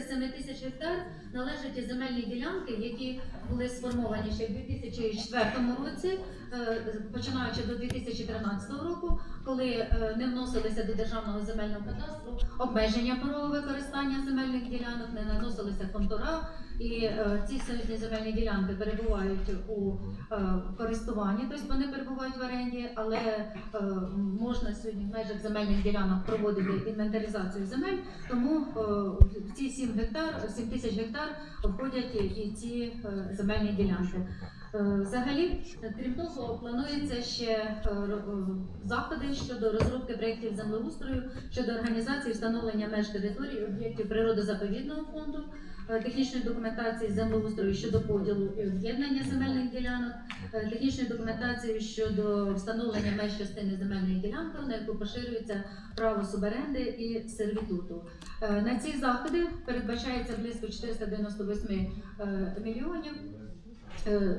7 тисяч гектар належать земельні ділянки, які були сформовані ще в 2004 році, е, починаючи до 2013 року, коли е, не вносилися до державного земельного кадастру обмеження про використання земельних ділянок, не наносилися контура, і е, ці сьогодні земельні ділянки перебувають у е, користуванні, тобто вони перебувають в оренді, але можна сьогодні в межах земельних ділянок проводити інвентаризацію земель, тому в ці 7 гектар, 7 тисяч гектар входять і ці земельні ділянки. Е, Взагалі, крім того, планується ще е, е, заходи щодо розробки проєктів землеустрою щодо організації встановлення меж території об'єктів природозаповідного фонду, технічної документації землеустрою щодо поділу і об'єднання земельних ділянок, технічної документації щодо встановлення меж частини земельної ділянки, на яку поширюється право суборенди і сервітуту. На ці заходи передбачається близько 498 е, мільйонів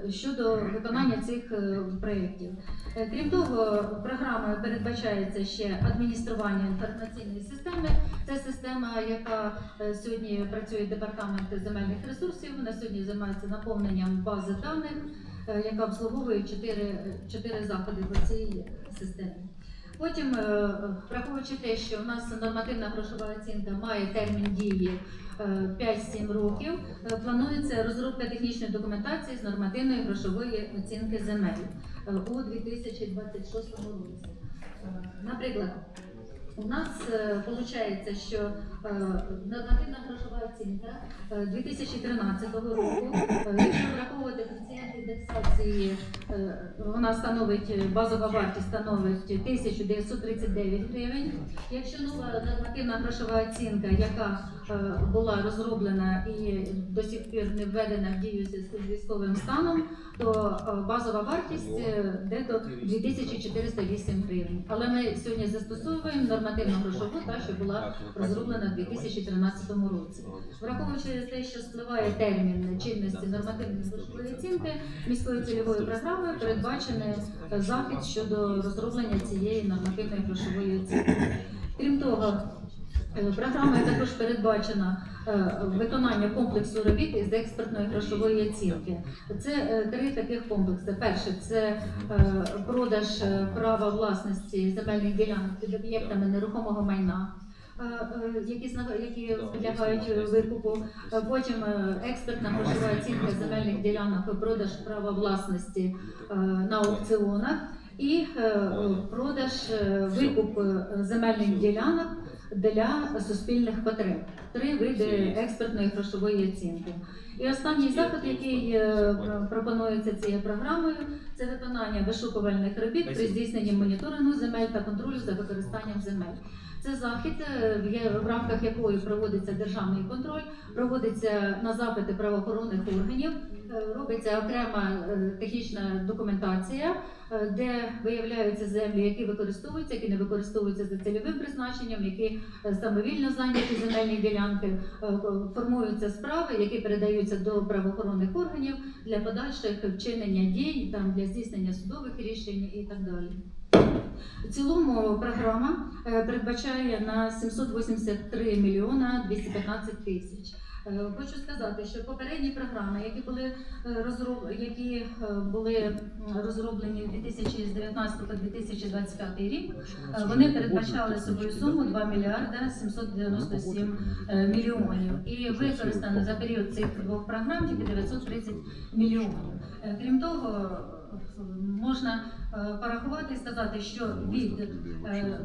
щодо виконання цих е, проєктів. Е, Крім того, програмою передбачається ще адміністрування інформаційної системи. Це система, яка е, сьогодні працює департамент земельних ресурсів. На сьогодні займається наповненням бази даних, е, яка обслуговує чотири, чотири заходи в цій системі. Потім, е, враховуючи те, що у нас нормативна грошова оцінка має термін дії е, 5-7 років, е, планується розробка технічної документації з нормативної грошової оцінки земель е, у 2026 році. Е, Наприклад, у нас виходить, що е, нормативна грошова оцінка е, 2013 року, е, якщо враховувати коефіцієнт індексації, е, вона становить базова вартість становить 1939 гривень. Якщо нова нормативна грошова оцінка, яка е, була розроблена і до сих пір не введена в дію з військовим станом, то е, базова вартість е, де-то 2408 гривень. Але ми сьогодні застосовуємо нормативну грошову, та що була розроблена 2013 році. Враховуючи те, що спливає термін чинності нормативної оцінки міською цільовою програмою, передбачений захід щодо розроблення цієї нормативної грошової оцінки. Крім того, е, програмою також передбачено е, виконання комплексу робіт із експертної грошової оцінки. Це е, три таких комплекси. Перше це продаж права власності земельних ділянок під об'єктами нерухомого майна. Е, е, Які які підлягають викупу, Е, потім експертна грошова оцінка земельних ділянок, продаж права власності на аукціонах. І продаж викуп земельних ділянок для суспільних потреб. Три види експертної грошової оцінки. І останній заход, який пропонується цією програмою, це виконання вишукувальних робіт при здійсненні моніторингу земель та контролю за використанням земель. Це захід, е, в рамках якої проводиться державний контроль, проводиться на запити правоохоронних органів, е, робиться окрема е, технічна документація, де виявляються землі, які використовуються, які не використовуються за цільовим призначенням, які самовільно зайняті земельні ділянки, формуються справи, які передаються до правоохоронних органів для подальших вчинення дій, там для здійснення судових рішень і так далі. В цілому програма е, передбачає на 783 мільйона 215 тисяч. Е, Хочу сказати, що попередні програми, які були е, розроб... які були розроблені в 2019 по 2025 рік, вони передбачали собою суму 2 мільярда 797 е, мільйонів. І використано за період цих двох програм тільки 930 мільйонів. Крім того, можна е, порахувати і сказати, що від е,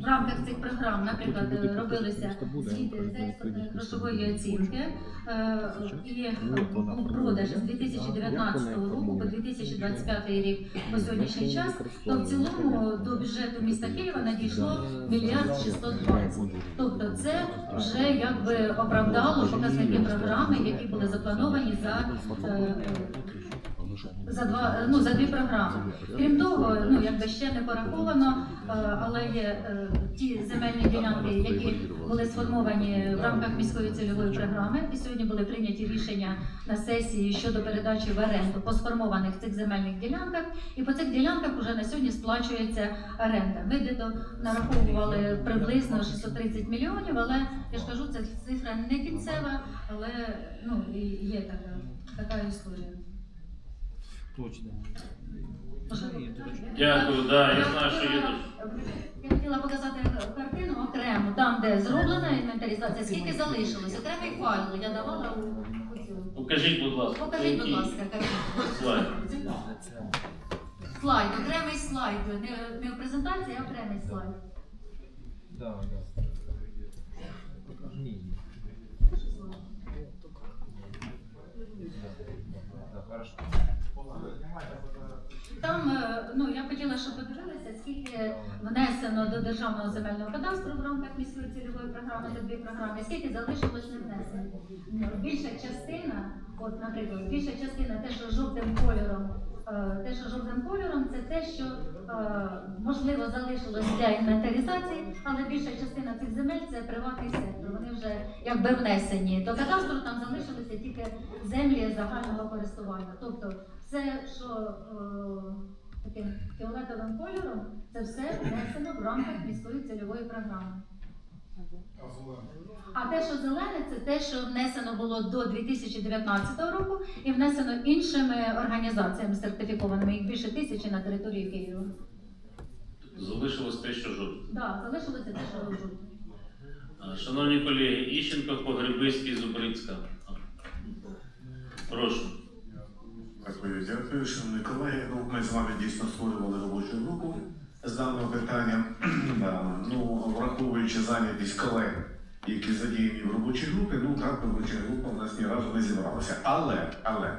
в рамках цих програм, наприклад, е, робилися звіти з грошової оцінки е, і е, був продаж з 2019 року по 2025 рік по сьогоднішній час, то в цілому до бюджету міста Києва надійшло мільярд 620. Тобто це вже якби оправдало показники програми, які були заплановані за е, за два ну за дві програми. Крім того, ну якби ще не пораховано, е, але є е, ті земельні ділянки, які були сформовані в рамках міської цільової програми, і сьогодні були прийняті рішення на сесії щодо передачі в оренду по сформованих цих земельних ділянках. І по цих ділянках вже на сьогодні сплачується оренда. Ми нараховували приблизно 630 мільйонів, але я ж кажу, це цифра не кінцева, але ну і є така, така історія. Точно. Дякую, да, я знаю, що є Я хотіла показати картину окремо, там, де зроблена інвентаризація, скільки залишилось. Окремий файл я давала у. Покажіть, будь ласка. Покажіть, будь ласка, картину. Слайд. Слайд, окремий слайд. Не, не в презентації, а окремий слайд. Да, да. Ні. Да, хорошо. Там, е, ну я б хотіла, щоб ви дивилися, скільки внесено до державного земельного кадастру в рамках міської цільової програми за дві програми, скільки залишилось не внесено. Ну, Більша частина, от, наприклад, більша частина, те, що жовтим кольором, е, те, що жовтим кольором, це те, що е, можливо залишилось для інвентаризації, але більша частина цих земель це приватний сектор. Вони вже якби внесені до кадастру, там залишилися тільки землі загального користування. Тобто все, що е, таким фіолетовим кольором, це все внесено в рамках міської цільової програми. А те, що зелене, це те, що внесено було до 2019 року і внесено іншими організаціями сертифікованими, їх більше тисячі на території Києва. Залишилось те, що жовте. Так, залишилося те, що жовте. Шановні колеги, Іщенко, Погребиський, Зубрицька. Прошу. Дякую, дякую, шановні колеги. Ну, ми з вами дійсно створювали робочу групу з даного питання. Ну, враховуючи зайнятість колег, які задіяні в робочій групі, ну так, робоча група у нас ні разу не зібралася. Але, але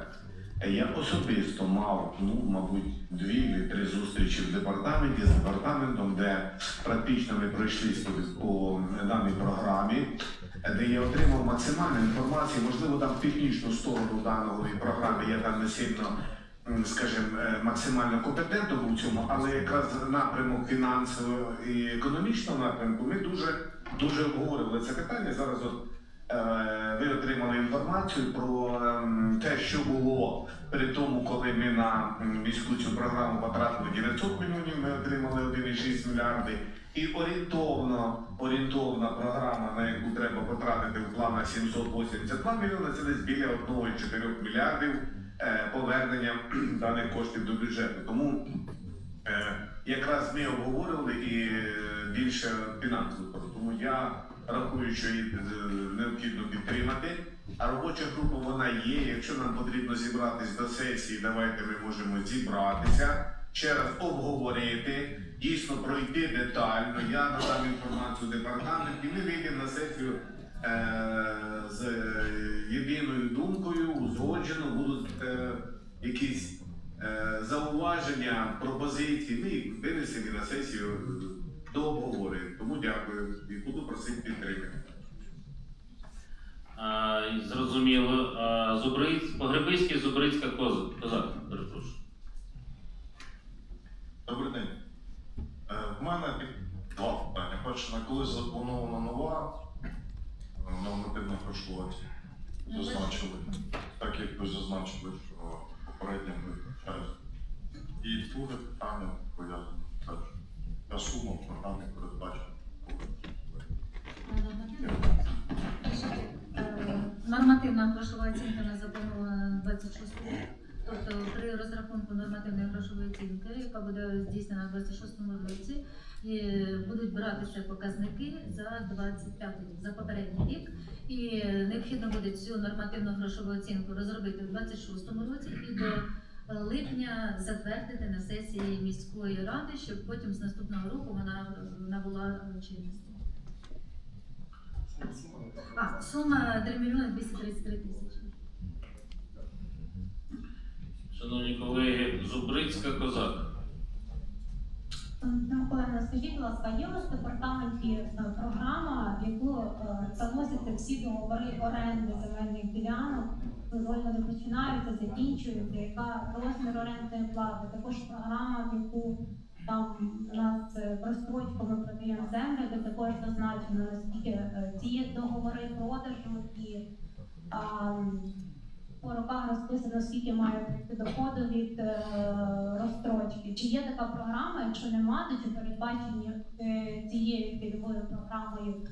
я особисто мав, ну, мабуть, дві три зустрічі в департаменті з департаментом, де практично ми пройшлися по даній програмі де я отримав максимальну інформацію, можливо, там технічну сторону даної програми я там не сильно, скажімо, е, максимально компетентно був в цьому, але якраз напрямок фінансового і економічного напрямку ми дуже дуже обговорювали це питання. Зараз от ви отримали інформацію про ем, те, що було при тому, коли ми на міську цю програму потратили 900 мільйонів, ми отримали 1,6 мільярди. І орієнтовно, орієнтовна програма, на яку треба потратити в планах 782 мільйони, це десь біля 1,4 мільярдів е, повернення даних коштів до бюджету. Тому е, якраз ми обговорювали і е, більше фінансово. Тому я рахую, що її е, необхідно підтримати. А робоча група вона є. Якщо нам потрібно зібратись до сесії, давайте ми можемо зібратися, ще раз обговорити, дійсно пройти детально. Я надам інформацію в департамент і ми вийдемо на сесію е, з е, єдиною думкою, узгоджено, будуть е, якісь е, зауваження, пропозиції. Ми їх винесемо на сесію е, до обговорення. Тому дякую і буду просити підтримки. А, зрозуміло. А, Зубриць, Погребиський, Зубрицька, Козак. Козак, перепрошую. Добрий день. Е, В мене два питання. Перше, на коли запланована нова е, нормативна грошова? Зазначили. Так як ви зазначили, що попередньо вивчають. І друге питання пов'язане теж. Та сума в програмі передбачена. Е, Нормативна грошова оцінка на запланована на 26 рік. Тобто при розрахунку нормативної грошової оцінки, яка буде здійснена в 26-му році, будуть братися показники за 25 рік, за попередній рік. І необхідно буде цю нормативну грошову оцінку розробити в 26-му році і до липня затвердити на сесії міської ради, щоб потім з наступного року вона набула чинності. А, сума 3 мільйони 233 тисячі. Шановні колеги, Зубрицька, Козак. Миколаївна, скажіть, будь ласка, є у вас в департаменті е, програма, в яку е, заносяться всі договори оренди земельних ділянок, коли вони починаються, закінчуються, яка розмір орендної плати, також програма, в яку там нас е, розстрочку ми продаємо землю, де також зазначено, наскільки е, ці договори продажу і а, по роках розписано, скільки має прийти доходу від е, розстрочки. Чи є така програма? Якщо нема, то чи передбачені е, цією цільовою програмою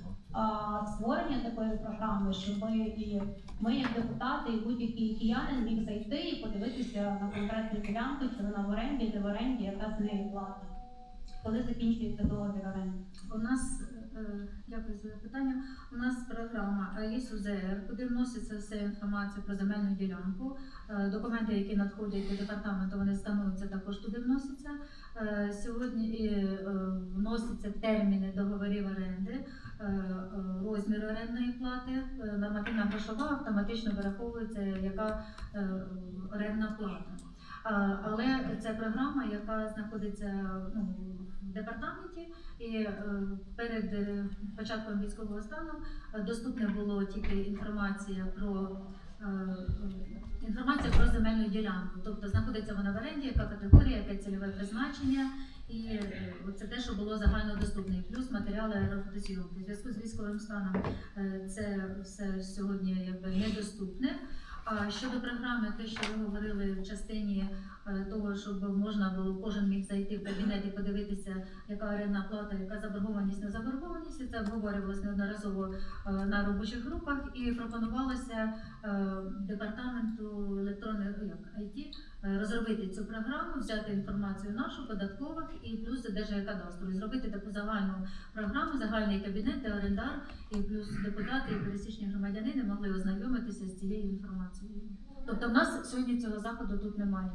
створення такої програми, щоб і ми, як депутати, і будь-який киянин міг зайти і подивитися на конкретну ділянку, чи вона в оренді, не в оренді, яка з неї плата. Коли закінчується договір оренди? У нас е, дякую за запитання. У нас програма АІС-УЗР, куди вноситься вся інформація про земельну ділянку. Е, Документи, які надходять до департаменту, вони становляться також туди вносяться. Е, Сьогодні е, вносяться терміни договорів оренди, е, е, розмір орендної плати, е, нормативна грошова автоматично вираховується, яка е, орендна плата. Але це програма, яка знаходиться ну, в департаменті, і е, перед е, початком військового стану е, доступна було тільки інформація про е, е, інформація про земельну ділянку. Тобто знаходиться вона в оренді, яка категорія, яке цільове призначення, і е, це те, що було загальнодоступне, плюс матеріали аерофотосйомки. У зв'язку з військовим станом е, це все сьогодні якби недоступне. А щодо програми, те, що ви говорили в частині е, того, щоб можна було кожен міг зайти в кабінет і подивитися, яка орендна плата, яка заборгованість, не заборгованість, це обговорювалося неодноразово на робочих групах і пропонувалося департаменту електронних ну, як IT розробити цю програму, взяти інформацію нашу податкових і плюс Держгеокадастру, і зробити таку загальну програму, загальний кабінет, де орендар і плюс депутати і пересічні громадянини могли ознайомитися з цією інформацією. Тобто, в нас сьогодні цього заходу тут немає.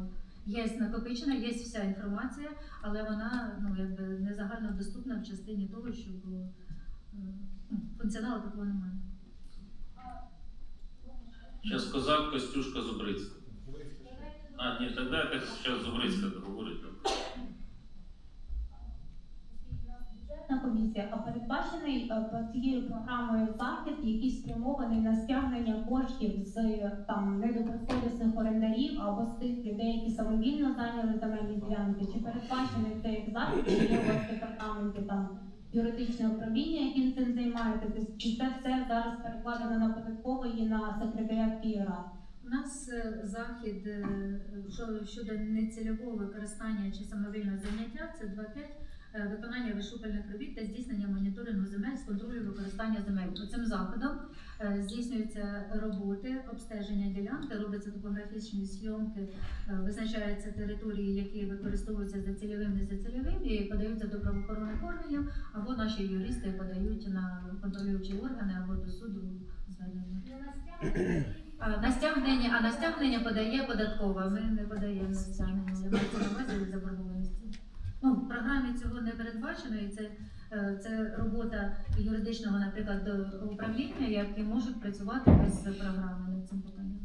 Є накопичена, є вся інформація, але вона ну якби не загально доступна в частині того, щоб е, ну, функціоналу такого немає. Зараз Козак, Костюшка, Зубрицька. А, ні, тоді так зараз Зубрицька договорить. Бюджетна комісія, а передбачений е, цією програмою захід, який спрямований на стягнення коштів з е, там недобросовісних орендарів або з тих людей, які самовільно зайняли земельні ділянки, чи передбачений цей захід, чи є у вас в департаменті там юридичне управління, яким цим займаєтеся, чи це все зараз перекладено на податковий і на секретаріат Київради? У нас е, захід е, щодо нецільового використання чи самовільного заняття це 2.5 е, виконання вишукальних робіт та здійснення моніторингу земель з контролю використання земель. Цим заходом здійснюються роботи, обстеження ділянки, робляться топографічні зйомки, визначаються території, які використовуються за цільовим, не за цільовим, і подаються до правоохоронних органів, або наші юристи подають на контролюючі органи або до суду звернення. На стягнення, а на стягнення подає податкова. Ми не подаємо на стягнення. Я маю на увазі заборгованості. Ну, в програмі цього не передбачено, і це, е, це робота юридичного, наприклад, управління, які можуть працювати без програми над цим питанням.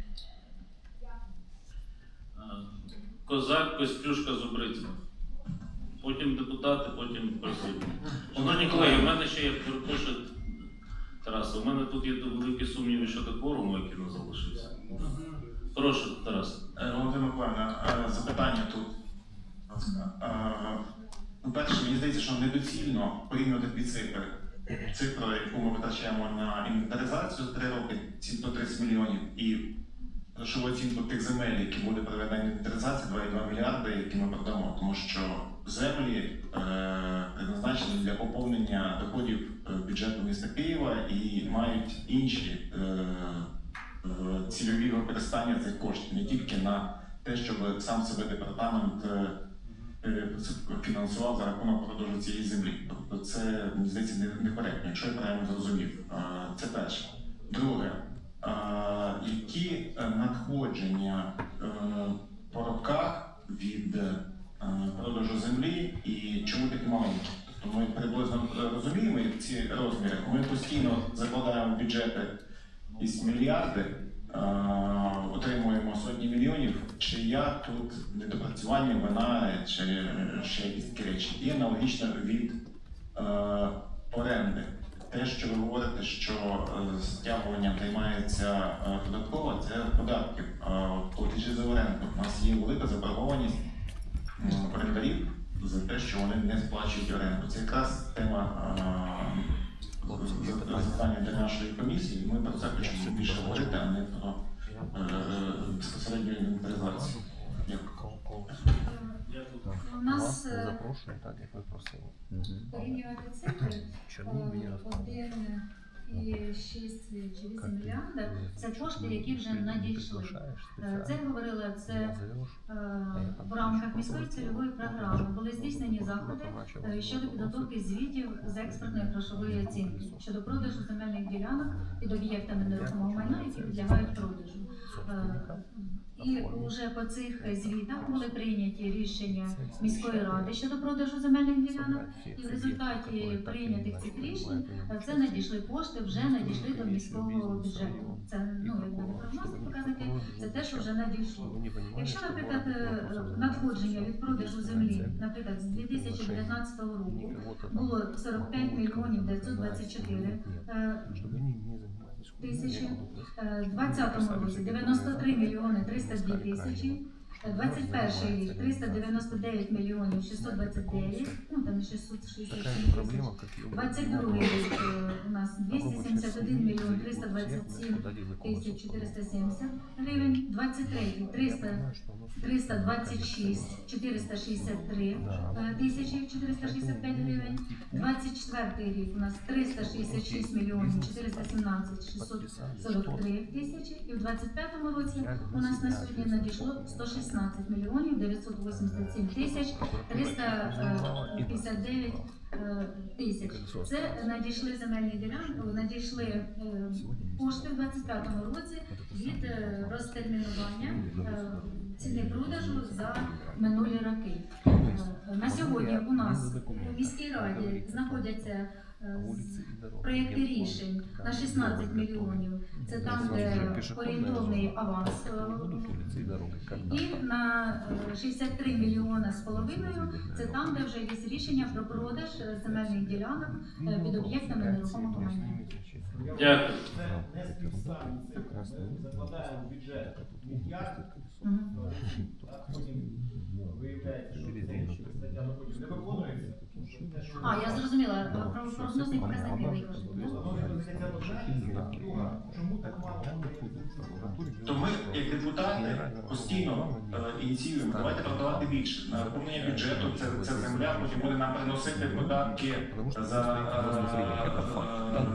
Козак, Костюшка, Зубрицька. Потім депутати, потім присутні. Шановні колеги, в мене ще є перепрошую, Тарас, у мене тут є великі сумніви щодо кворуму, який не залишився. Прошу, Тарас. Е, Володимир Миколаївна, е, запитання тут. Е, Ну, перше, мені здається, що недоцільно порівнювати дві цифри. Цифра, яку ми витрачаємо на інвентаризацію за три роки, ці 130 мільйонів, і грошову оцінку тих земель, які буде проведена інвентаризація, 2,2 мільярди, які ми продамо. Тому що землі призначені для поповнення доходів е, бюджету міста Києва і мають інші е, е, цільові використання цих коштів, не тільки на те, щоб сам себе департамент е, е, фінансував за рахунок продажу цієї землі. Тобто це мені здається не- некоректно, якщо я правильно зрозумів. Е, Це перше. Друге, е, які надходження е, по роках від е, продажу землі і чому такі маленькі? Ми приблизно розуміємо ці розміри. Ми постійно закладаємо бюджети якісь мільярди. Е, отримуємо сотні мільйонів, чи я тут недопрацювання вина, чи е, ще якісь речі. І аналогічно від е, оренди. Те, що ви говорите, що е, стягуванням займається е, податкова, це податки. Е, от платежі за оренду. У нас є велика заборгованість орендарів за те, що вони не сплачують оренду. Це якраз тема запитання для нашої комісії. Ми про це хочемо більше говорити, а не про е, е, безпосередню інвентаризацію. Дякую. У нас е, запрошую, так як ви просили. порівнювати цифри. Один 6 чи 8 мільярдів це кошти, які вже надійшли. Е, Це говорила, це е, в рамках міської цільової програми були здійснені заходи е, щодо підготовки звітів з експертної грошової оцінки щодо продажу земельних ділянок під об'єктами нерухомого майна, які підлягають продажу. Е, І вже по цих звітах були прийняті рішення міської ради щодо продажу земельних ділянок. І в результаті прийнятих цих рішень е, це надійшли кошти, вже надійшли до міського бюджету. Це ну якби не прогнозні показники, це те, що вже надійшло. Якщо, наприклад, е, надходження від продажу землі, наприклад, з 2019 року було 45 мільйонів 924 е, тисячі, е, в 2020 році 93 мільйони 302 тисячі, е, 21 рік 399 мільйонів 629, ну там 667 тисяч. 22 рік е, у нас 271 мільйон 327 тисяч 470 гривень, 23 300 326 463 е, тисячі 465 гривень, 24 рік у нас 366 мільйонів 417 643 тисячі, і в 25 році у нас на сьогодні надійшло 116 мільйонів 987 тисяч 359 е, тисяч. Це надійшли земельні ділянки, надійшли е, кошти в 25-му році від е, розтермінування е, ціни продажу за минулі роки. Е, На сьогодні у нас у міській раді знаходяться е, проєкти рішень на 16 мільйонів. Це там, де орієнтовний аванс. е, І на е, 63 мільйона з половиною. Це там, де вже є рішення про продаж е, земельних ділянок е, під об'єктами нерухомого майна. Дякую. закладаємо в бюджет мільярд, Мгм. а потім виявляється, що стаття доходів не виконується. Те, що- А, я зрозуміла, про про То ми, як депутати, постійно е, ініціюємо, давайте продавати більше. Наповнення бюджету це, це земля, потім буде нам приносити податки за е,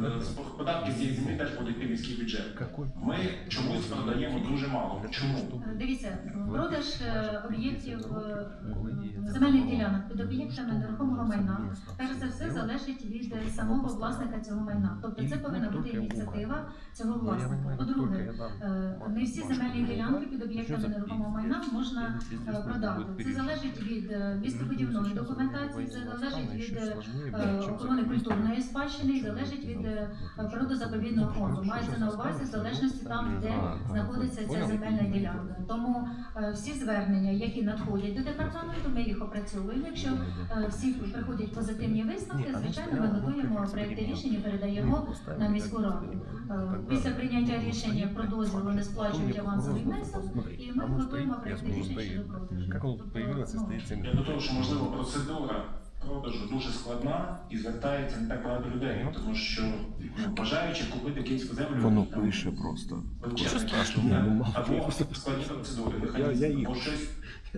е, податки з цієї землі теж будуть в міський бюджет. Ми чомусь продаємо дуже мало. Чому? Дивіться, продаж е, об'єктів е, земельних ділянок під об'єктами нерухомого майна перш за все залежить від е, самого власника цього майна. Тобто це повинна бути ініціатива цього власника. По-друге, е, не всі земельні ділянки під об'єктами нерухомого майна можна е, продати. Це залежить від е, містобудівної документації, це залежить від охорони культурної спадщини, залежить від природозаповідного фонду. Мається на увазі в залежності там, де знаходиться ця земельна ділянка. Тому всі звернення, які надходять до департаменту, ми їх опрацьовуємо. Якщо всі приходять позитивні висновки, звичайно, ми готуємо проекти рішень і передаємо на міську раду. Після прийняття рішення про дозвіл вони сплачують авансовий внесок, і ми готуємо проекти рішення щодо продажу. Тобто, ну. Я що можливо процедура продажу дуже складна і звертається не так багато людей, тому що ну, бажаючи купити київську землю, Воно там, пише просто. ну, або складні процедури, Я- я їх. або щось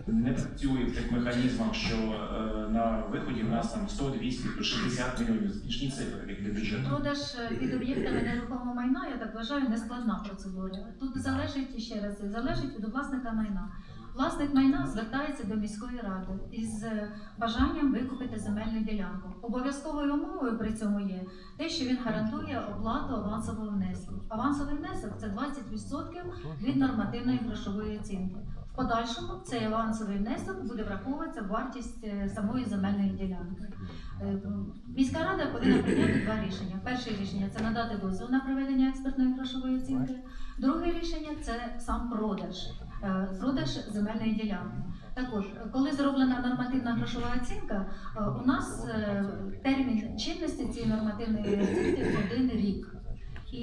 не працює в цих механізмах, що е, на виході в нас там 100, 200, 60 мільйонів смішні цифри як для бюджету. Продаж е, під об'єктами нерухомого майна, я так вважаю, не складна процедура. Тут залежить ще раз, залежить від власника майна. Власник майна звертається до міської ради із е, бажанням викупити земельну ділянку. Обов'язковою умовою при цьому є те, що він гарантує оплату авансового внеску. Авансовий внесок це 20% від нормативної грошової оцінки. В подальшому цей авансовий внесок буде враховуватися в вартість е, самої земельної ділянки. Е, Міська рада повинна прийняти два рішення. Перше рішення це надати дозвіл на проведення експертної грошової оцінки. Друге рішення це сам продаж, продаж земельної ділянки. Також, коли зроблена нормативна грошова оцінка, е, у нас е, термін чинності цієї нормативної оцінки один рік. І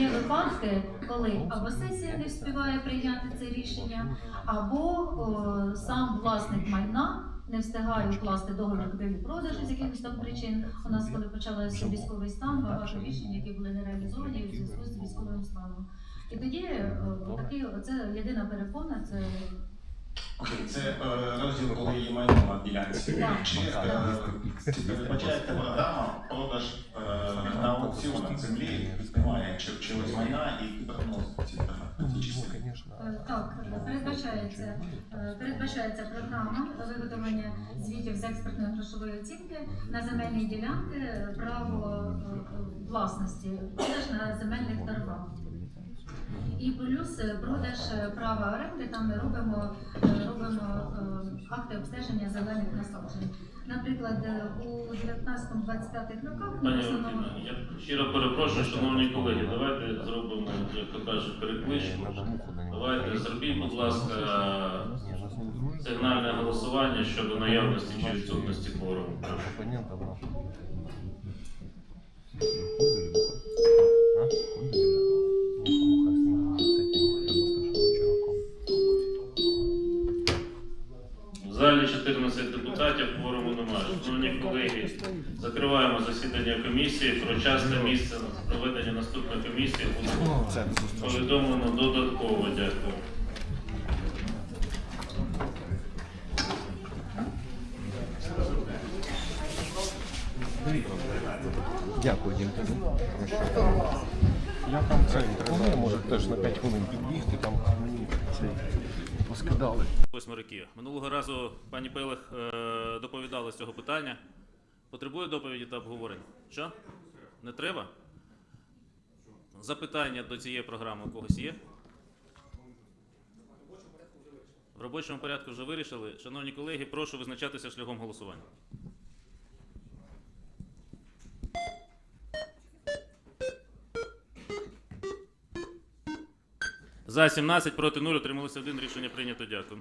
є випадки, коли або сесія не встигає прийняти це рішення, або о, сам власник майна не встигає укласти договір купівлі продажу з якихось там причин. У нас, коли почався військовий стан, багато рішень, які були не реалізовані у зв'язку з військовим станом. І тоді е, такий, це єдина перепона, це Окей, це е, розділ, коли є майно на ділянці. Так. Чи е, чи передбачаєте програма продаж е, на аукціонах землі немає чи чогось майна і ці ці. Е, Так, передбачається, е, передбачається програма виготовлення звітів з експертної грошової оцінки на земельні ділянки, право е, власності, продаж на земельних торгах. І плюс е, продаж е, права оренди, там ми робимо, е, робимо акти обстеження зелених насаджень. Наприклад, у 19-25 роках ми Пані основному Валентина, я щиро перепрошую, шановні колеги, давайте зробимо, як то кажуть, перекличку. Давайте зробіть, будь ласка, сигнальне голосування щодо наявності чи відсутності кворуму. Наш залі 14 депутатів, кворуму немає. Шановні колеги, закриваємо засідання комісії. Про час та місце проведення наступної комісії буде повідомлено додатково. Дякую. Дякую, Дім, тобі. Я там це інтернет, може теж на 5 хвилин підбігти, там мені це поскидали. Восьмирики. Минулого разу пані Пелех е, доповідала з цього питання. Потребує доповіді та обговорень? Що? Не треба? Запитання до цієї програми у когось є? В робочому порядку вже вирішили. Шановні колеги, прошу визначатися шляхом голосування. За 17 проти 0 отрималося 1. Рішення прийнято. Дякую.